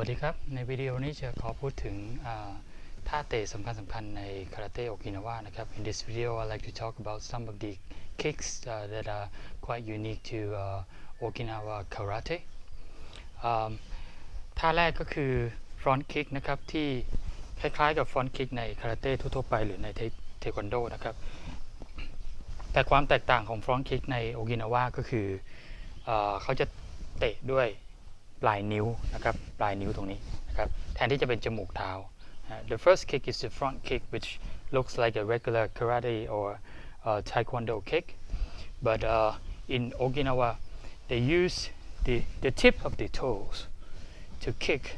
วัสดีครับ ในวิดีโอนี้จะขอพูดถึงท่าเตะสำคัญสำคัญในคาราเต้โอกินาวะนะครับ In this video I like to talk about some of the kicks uh, that are quite unique to uh, Okinawa karate อ่าท่าแรกก็คือ front kick นะครับ ที่คล้ายๆกับ front kick ในคาราเต้ทั่วๆไปหรือในเทควันโดนะครับ แต่ความแตกต่างของ front kick ในโอกินาวะก็คืออเขาจะเตะด้วย ปลายนิ้วนะครับปลายนิ้วตรงนี้นะครับแทนที่จะเป็นจมูกเท้า Uh, the first kick is the front kick which looks like a regular karate or uh, taekwondo kick but uh, in Okinawa they use the, the tip of the toes to kick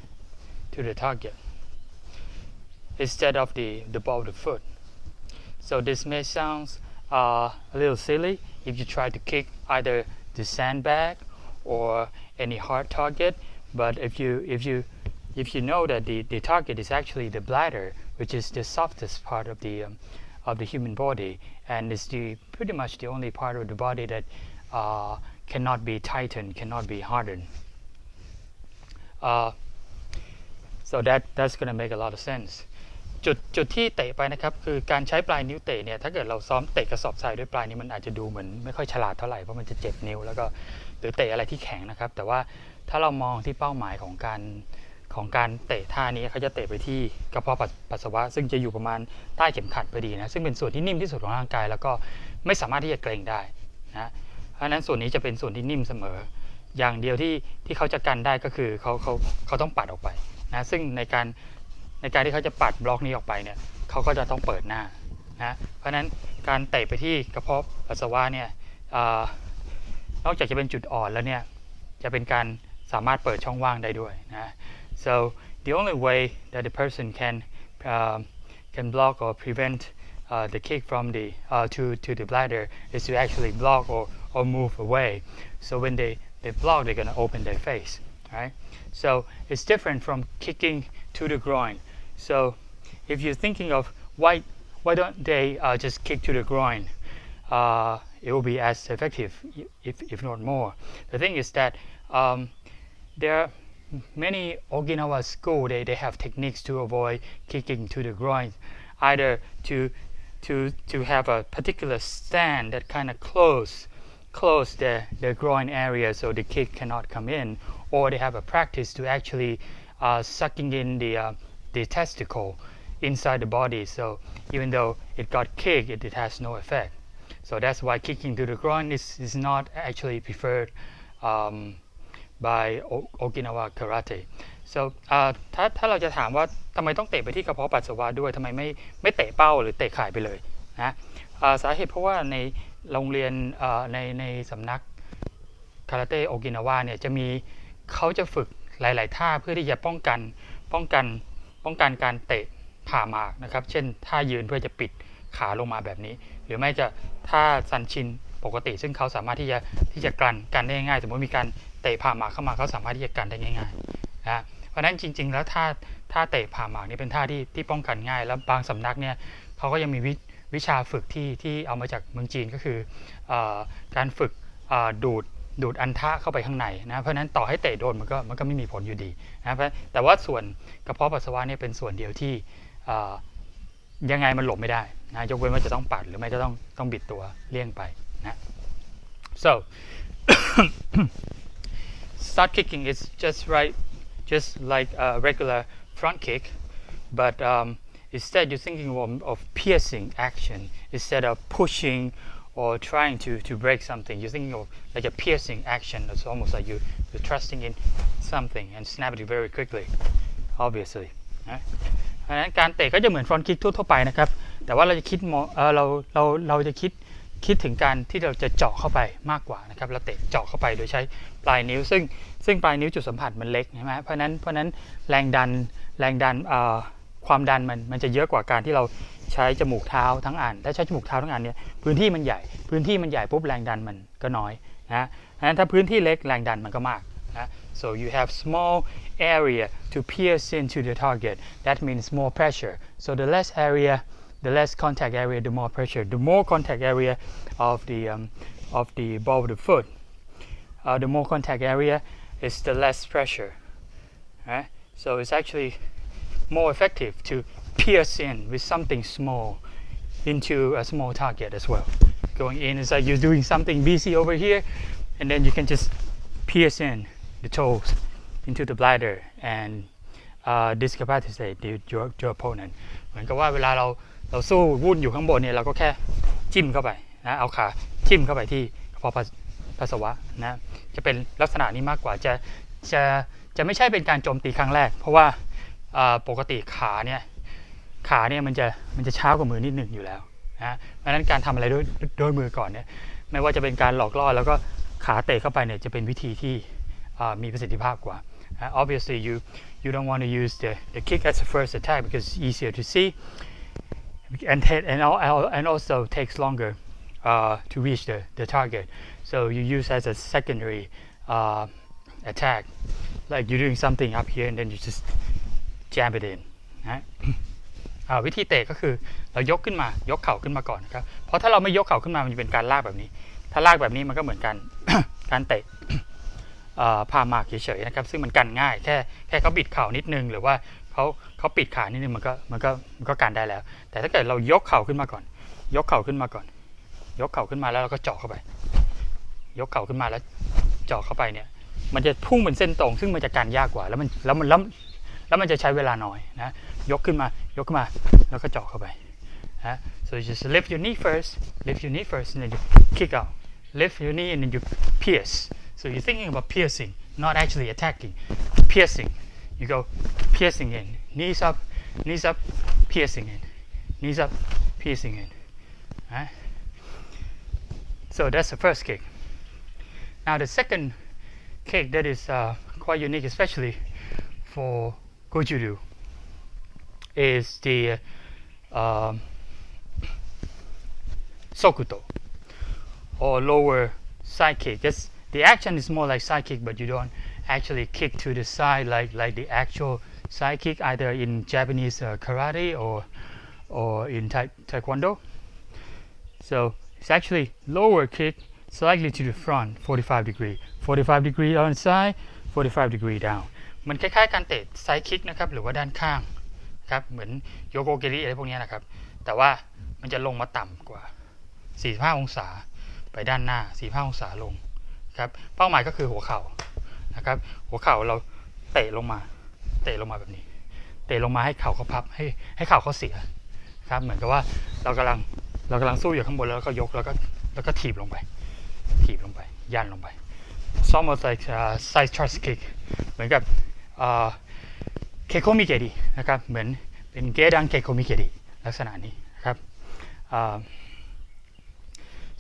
to the target instead of the, the ball of the foot so this may sound uh, a little silly if you try to kick either the sandbag or any hard target. But if you if you if you know that the, the target is actually the bladder, which is the softest part of the um, of the human body, and is the pretty much the only part of the body that uh, cannot be tightened, cannot be hardened. Uh, so that that's gonna make a lot of sense. จุดจุดที่เตะไปนะครับคือการใช้ปลายนิ้วเตะเนี่ยถ้าเกิดเราซ้อมเตะกระสอบทรายด้วยปลายนิ้วมันอาจจะดูเหมือนไม่ค่อยฉลาดเท่าไหร่เพราะมันจะเจ็บนิ้วแล้วก็หรือเตะอะไรที่แข็งนะครับ แต่ว่าถ้าเรามองที่เป้าหมายของการของการเตะท่านี้เขาจะเตะไปที่กระเพาะปัสสาวะ ซึ่งจะอยู่ประมาณใต้เข็มขัดพอดีนะซึ่งเป็นส่วนที่นิ่มที่สุดของร่างกาย แล้วก็ไม่สามารถที่จะเกรงได้นะเพราะฉะนั้นส่วนนี้จะเป็นส่วนที่นิ่มเสมอ อย่างเดียวที่ที่เขาจะกันได้ก็คือเขาเขาเขาต้องปัดออกไปนะซึ่งในการ ในการที่เขาจะปัดบล็อกนี้ออกไปเนี่ยเขาก็จะต้องเปิดหน้านะเพราะฉะนั้นการเตะไปที่กระเพาะปัสสาวะเนี่ยอนอกจากจะเป็นจุดอ่อนแล้วเนี่ยจะเป็นการสามารถเปิดช่องว่างได้ด้วยนะ so the only way that the person can um, can block or prevent uh, the kick from the uh, to to the bladder is to actually block or or move away so when they they block they're going to open their face right so it's different from kicking to the groin so if you're thinking of why why don't they uh, just kick to the groin? Uh, it will be as effective if, if not more. The thing is that um, there are many Okinawa school they, they have techniques to avoid kicking to the groin either to to to have a particular stand that kind of close close the, the groin area so the kick cannot come in or they have a practice to actually uh, sucking in the uh, the testicle inside the body so even though it got kicked it, it has no effect so that's why kicking to the groin is, is not actually preferred um, by O- Okinawa karate so ถ้าถ้าเราจะถามว่าทำไมต้องเตะไปที่กระเพาะปัสสาวะด้วยทำไมไม่ไม่เตะเป้าหรือเตะข่ายไปเลยนะสาเหตุเพราะว่าในโรงเรียนในในสำนักคาราเต้โอกินาวาเนี่ยจะมีเขาจะฝึกหลาย ๆ ท่าเพื่อที่จะป้องกันป้องกัน ป้องกันการเตะผ่าหมากนะครับ เช่นท่ายืนเพื่อจะปิดขาลงมาแบบนี้ หรือไม่จะท่าซันชินปกติ ซึ่งเขาสามารถที่จะที่จะกันกันได้ง่าย สมมติมีการเตะผ่าหมากเข้ามาเขาสามารถที่จะกันได้ง่ายๆนะเพราะฉะนั้นจริง ๆ แล้วท่าท่าเตะผ่าหมากนี่เป็นท่าที่ที่ป้องกันง่าย แล้วบางสำนักเนี่ยเขาก็ยังมีวิวิชาฝึกที่ที่เอามาจากเมืองจีนก็คืออการฝึกดูด ดูดอันทะเข้าไปข้างในนะเพราะฉะนั้นต่อให้เตะโดนมันก็มันก็ไม่มีผลอยู่ดีนะแต่ว่าส่วนกระเพาะปัสสาวะเนี่ยเป็นส่วนเดียวที่ยังไงมันหลบไม่ได้นะยกเว้นว่าจะต้องปัดหรือไม่ก็ต้องต้องบิดตัวเลี่ยงไปนะ so start kicking is just right just like a regular front kick but um, instead you're thinking of, of piercing action instead of pushing or trying to, to break something you're thinking of like a piercing action it's almost like you, you're thrusting in something and snap it very quickly obviously นะเพราะฉะนั้นการเตะก็จะเหมือนฟรอนต์คิกทั่วๆไปนะครับ แต่ว่าเราจะคิดเออเราเราเราจะคิดคิดถึงการที่เราจะเจาะเข้าไปมากกว่านะครับเราเตะเจาะเข้าไปโดยใช้ปลายนิ้ว ซึ่งซึ่งปลายนิ้วจุดสัมผัสมันเล็กใช่ไหมเพราะนั้นเพราะนั้นแรงดันแรงดันเอ่อ ความดันมันมันจะเยอะกว่าการที่เราใช้จมูกเท้าทั้งอันถ้าใช้จมูกเท้าทั้งอันเนี่ยพื้นที่มันใหญ่พื้นที่มันใหญ่ปุ๊บแรงดันมันก็น้อยนะฉะนั้นถ้าพื้นที่เล็กแรงดันมันก็มากนะ so you have small area to pierce into the target that means more pressure so the less area the less contact area the more pressure the more contact area of the um, of the ball of the foot uh, the more contact area is the less pressure right so it's actually more effective to pierce in with something small into a small target as well going in is like you're doing something busy over here and then you can just pierce in the toes into the bladder and uh, discapacitate the- your, your opponent เหมือนกับว่าเวลาเราเราสู้วุ่นอยู่ข้างบนเนี่ยเราก็แค่จิ้มเข้าไปนะเอาขาจิ้มเข้าไปที่กระเพาะปัสปัสาวะนะจะเป็นลักษณะนี้มากกว่าจะจะจะไม่ใช่เป็นการโจมตีครั้งแรก เพราะว่า ปกติขาเนี่ยขาเนี่ยมันจะมันจะช้ากว่ามือนิดหนึ่งอยู่แล้วนะเพราะฉะนั้นการทำอะไรด้วยด้วยมือก่อนเนี่ยไม่ว่าจะเป็นการหลอกล่อแล้วก็ขาเตะเข้าไปเนี่ยจะเป็นวิธีที่มีประสิทธิภาพกว่า obviously, you you don't want to use the, the kick as a first attack because it's easier to see, and and all and also takes longer uh, to reach the, the target. So you use as a secondary uh, attack, like you're doing something up here and then you just jam it in. นะอ่าวิธีเตะก็คือเรายกขึ้นมายกเข่าขึ้นมาก่อนนะครับเพราะถ้าเราไม่ยกเข่าขึ้นมามันจะเป็นการลากแบบนี้ ถ้าลากแบบนี้มันก็เหมือนกันการเตะเอ่อพาหมากเฉยๆนะครับ ซึ่งมันกันง่ายแค่แค่เขาบิดเข่านิดนึง หรือว่าเขาเขาปิดขานิดนึงมันก็มันก็มันก็กันได้แล้ว แต่ถ้าเกิดเรายกเข่าขึ้นมาก่อน ยกเข่าขึ้นมาก่อน ยกเข่าขึ้นมาแล้วเราก็เจาะเข้าไป ยกเข่าขึ้นมาแล้วเจาะเข้าไปเนี่ย มันจะพุ่งเป็นเส้นตรง ซึ่งมันจะกันยากกว่าแล้วมันแล้วมันแล้ว แล้วมันจะใช้เวลาน้อยนะ ยกขึ้นมายกขึ้นมาแล้วก็เจาะเข้าไปนะ so you just lift your knee first lift your knee first and then you kick out lift your knee and then you pierce so you're thinking about piercing not actually attacking piercing you go piercing in knees up knees up piercing in knees up piercing in right? so that's the first kick now the second kick that is uh, quite unique especially for goju is the um, sokuto or lower side kick. Just the action is more like side kick, but you don't actually kick to the side like like the actual side kick either in Japanese uh, karate or or in tai- taekwondo. So it's actually lower kick slightly to the front, 45 degree, 45 degree on side, 45 degree down. มันคล้ายๆ การเตะไซด์คิกนะครับหรือว่าด้านข้างครับเหมือนโยโกเกริอะไรพวกนี้นะครับ แต่ว่ามันจะลงมาต่ำกว่า 45 องศาไปด้านหน้า 45 องศาลงครับเป้าหมายก็คือหัวเข่านะครับ หัวเข่าเราเตะลงมา เตะลงมาแบบนี้ เตะลงมาให้เข่าเขาพับให้ให้เข่าเขาเสียครับ เหมือนกับว่าเรากำลังเรากำลังสู้อยู่ข้างบนแล้วก็ยกแล้วก็แล้วก็ถีบลงไป ถีบลงไป ยันลงไป It's almost like uh, side thrust kick เหมือนกับ เคโคมิเกดินะครับเหมือนเป็นเกดังเคโคมิเกดิลักษณะนี้นะครับ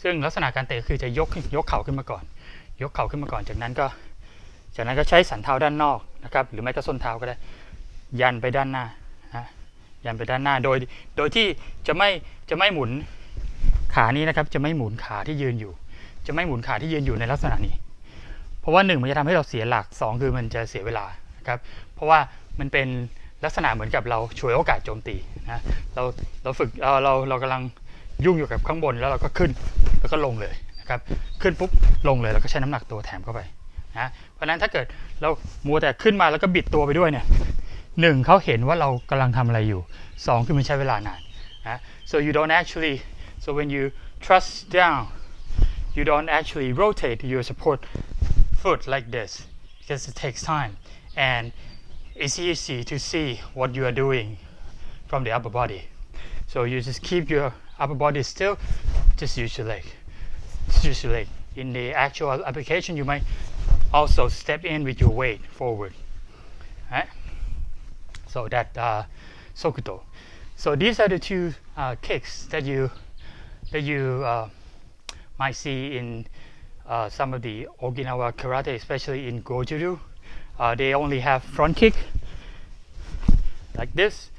ซึ่งลักษณะการเตะคือจะยกยกเข่าขึ้นมาก่อน ยกเข่าขึ้นมาก่อน จากนั้นก็ จากนั้นก็ใช้สันเท้าด้านนอกนะครับหรือไม่ก็ส้นเท้าก็ได้ ยันไปด้านหน้านะยันไปด้านหน้าโดยโดยที่จะไม่จะไม่หมุนขานี้นะครับจะไม่หมุนขาที่ยืนอยู่ จะไม่หมุนขาที่ยืนอยู่ในลักษณะนี้ เพราะว่าหนึ่งมันจะทำให้เราเสียหลักสองคือมันจะเสียเวลา นะครับเพราะว่ามันเป็นลักษณะเหมือนกับเราฉวยโอกาสโจมตีนะเราเราฝึกเราเราเรากำลังยุ่งอยู่กับข้างบนแล้วเราก็ขึ้นแล้วก็ลงเลยนะครับขึ้นปุ๊บลงเลยแล้วก็ใช้น้ำหนักตัวแถมเข้าไปนะเพราะฉะนั้นถ้าเกิดเรามัวแต่ขึ้นมาแล้วก็บิดตัวไปด้วยเนี่ยหนึ่งเขาเห็นว่าเรากำลังทำอะไรอยู่สองคือมันใช้เวลานานนะ so you don't actually so when you thrust down you don't actually rotate your support foot like this because it takes time and it's easy to see what you are doing from the upper body. So you just keep your upper body still, just use your leg. Just use your leg. In the actual application, you might also step in with your weight forward. Right? So that uh, sokuto. So these are the two uh, kicks that you that you uh, might see in uh, some of the Okinawa karate, especially in Goju-ryu. Uh, they only have front kick like this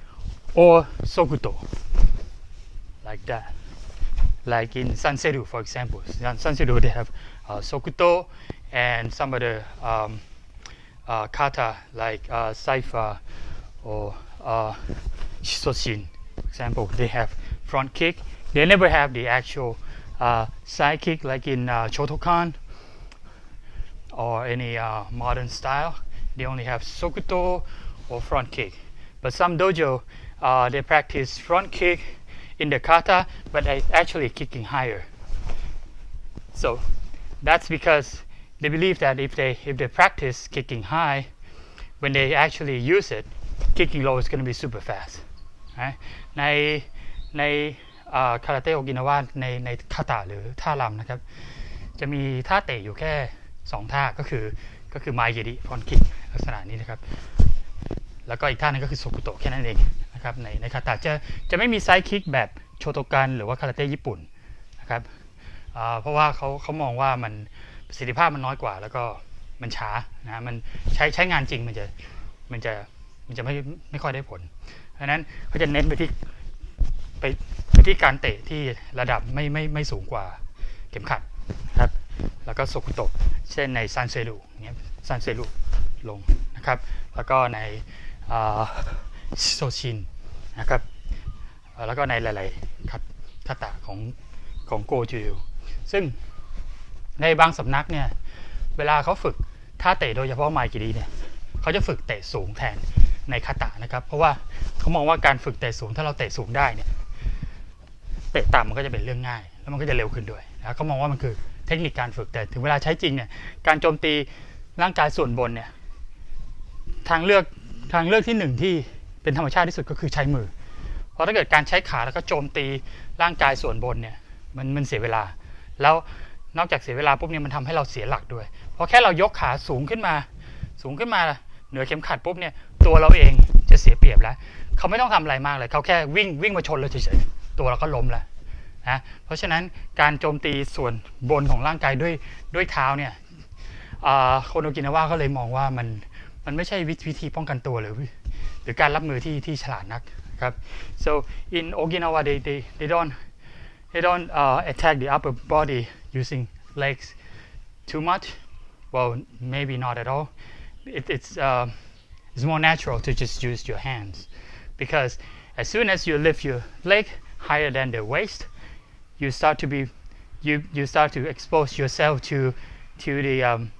or sokuto like that. Like in Sanseru, for example. In Sanseru, they have uh, sokuto and some of the um, uh, kata like uh, saifa or uh, shitoshin, for example. They have front kick. They never have the actual uh, side kick like in uh, Shotokan or any uh, modern style They only have sokuto or front kick. But some dojo, uh, they practice front kick in the kata, but they actually kicking higher. So that's because they believe that if they if they practice kicking high, when they actually use it, kicking low is going to be super fast. นะในในคาราเต้โอกินาวาในในคาตะหรือท่ารำนะครับ จะมีท่าเตะอยู่แค่ 2 ท่าก็คือ ก็คือไมเกดิฟอนคิกลักษณะนี้นะครับ แล้วก็อีกท่านึงก็คือโซกุโตะแค่นั้นเองนะครับในในคาตะจะจะไม่มีไซด์คิกแบบโชโตกันหรือว่าคาราเต้ญี่ปุ่นนะครับเพราะว่าเขาเขามองว่ามันประสิทธิภาพมันน้อยกว่า แล้วก็มันช้านะมันใช้ใช้งานจริงมันจะมันจะมันจะไม่ไม่ค่อยได้ผลเพราะนั้นเขาจะเน้นไปที่ไปไปที่การเตะที่ระดับไม่ไม่ไม่สูงกว่าเข็มขัดครับ แล้วก็โซกุโตเช่นในซันเซรุเงี้ยซันเซรุลงนะครับ แล้วก็ในโซชินนะครับแล้วก็ในหลายๆคัตคาตะของของโกจูซึ่งในบางสำนักเนี่ย เวลาเขาฝึกท่าเตะโดยเฉพาะไมกิรีเนี่ยเขาจะฝึกเตะสูงแทนในคาตะนะครับ เพราะว่าเขามองว่าการฝึกเตะสูงถ้าเราเตะสูงได้เนี่ยเตะต่ำมันก็จะเป็นเรื่องง่าย แล้วมันก็จะเร็วขึ้นด้วยนะเขามองว่ามันคือ เทคนิคการฝึกแต่ถึงเวลาใช้จริงเนี่ยการโจมตีร่างกายส่วนบนเนี่ยทางเลือกทางเลือกที่หนึ่งที่เป็นธรรมชาติที่สุดก็คือใช้มือ เพราะถ้าเกิดการใช้ขาแล้วก็โจมตีร่างกายส่วนบนเนี่ยมันมันเสียเวลา แล้วนอกจากเสียเวลาปุ๊บเนี่ยมันทำให้เราเสียหลักด้วย เพราะแค่เรายกขาสูงขึ้นมา สูงขึ้นมาเหนือเข็มขัดปุ๊บเนี่ยตัวเราเองจะเสียเปรียบแล้ว เขาไม่ต้องทำอะไรมากเลย เขาแค่วิ่งวิ่งมาชนเราเฉยๆตัวเราก็ล้มแล้ว นะเพราะฉะนั้นการโจมตีส่วนบนของร่างกายด้วยด้วยเท้าเนี่ยคนโอกินาว่าก็เลยมองว่ามันมันไม่ใช่วิวิธีป้องกันตัวหรือหรือการรับมือที่ที่ฉลาดนักครับ so in Okinawa they they they don't they don't uh, attack the upper body using legs too much well maybe not at all it, it's uh, it's more natural to just use your hands because as soon as you lift your leg higher than the waist you start to be you you start to expose yourself to to the um,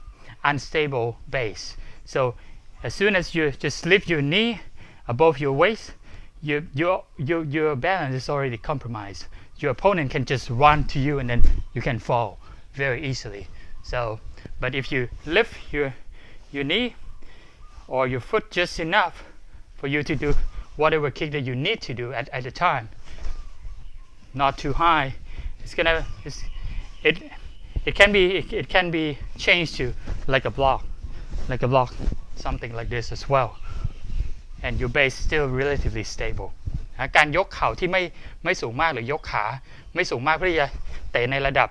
unstable base so as soon as you just lift your knee above your waist, your, your, your, your balance is already compromised. Your opponent can just run to you and then you can fall very easily. So, but if you lift your, your knee or your foot just enough for you to do whatever kick that you need to do at, at the time, not too high, it's gonna, it's, it, it can be, it, it can be changed to like a block, like a block something like this as well and your base still relatively stable การยกเข่าที่ไม่ไม่สูงมากหรือยกขาไม่สูงมากเพื่อที่จะเตะในระดับ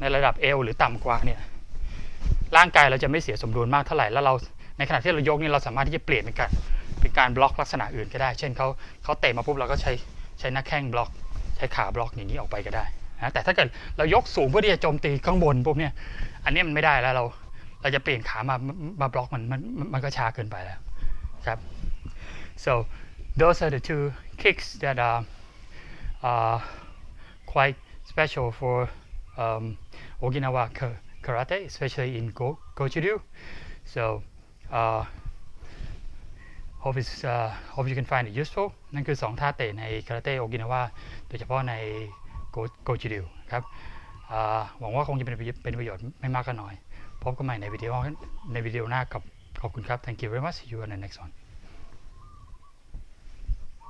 ในระดับเอวหรือต่ำกว่าเนี่ยร่างกายเราจะไม่เสียสมดุลมากเท่าไหร่แล้วเราในขณะที่เรายกนี่เราสามารถที่จะเปลี่ยนเป็นการเป็นการบล็อกลักษณะอื่นก็ได้ เช่นเขาเขาเตะมาปุ๊บเราก็ใช้ใช้หน้าแข้งบล็อก ใช้ขาบล็อกอย่างนี้ออกไปก็ได้ นะแต่ถ้าเกิดเรายกสูงเพื่อที่จะโจมตีข้างบนปุ๊บเนี่ยอันนี้มันไม่ได้แล้วเราเราจะเปลี่ยนขามามามาบล็อกมันมันมันก็ช้าเกินไปแล้วครับ so those are the two kicks that are uh, quite special for um, Okinawa ka- karate especially in Go Goju-ryu so uh, hope is uh, hope you can find it useful นั่นคือ 2 ท่าเตะในคาราเต้โอกินาวาโดยเฉพาะใน โกจิริวครับหวังว่าคงจะเป็นประโยชน์เป็นประโยชน์ไม่มากก็น้อย พบกันใหม่ในวิดีโอในวิดีโอหน้ากับขอบคุณครับ thank you very much see you on the next one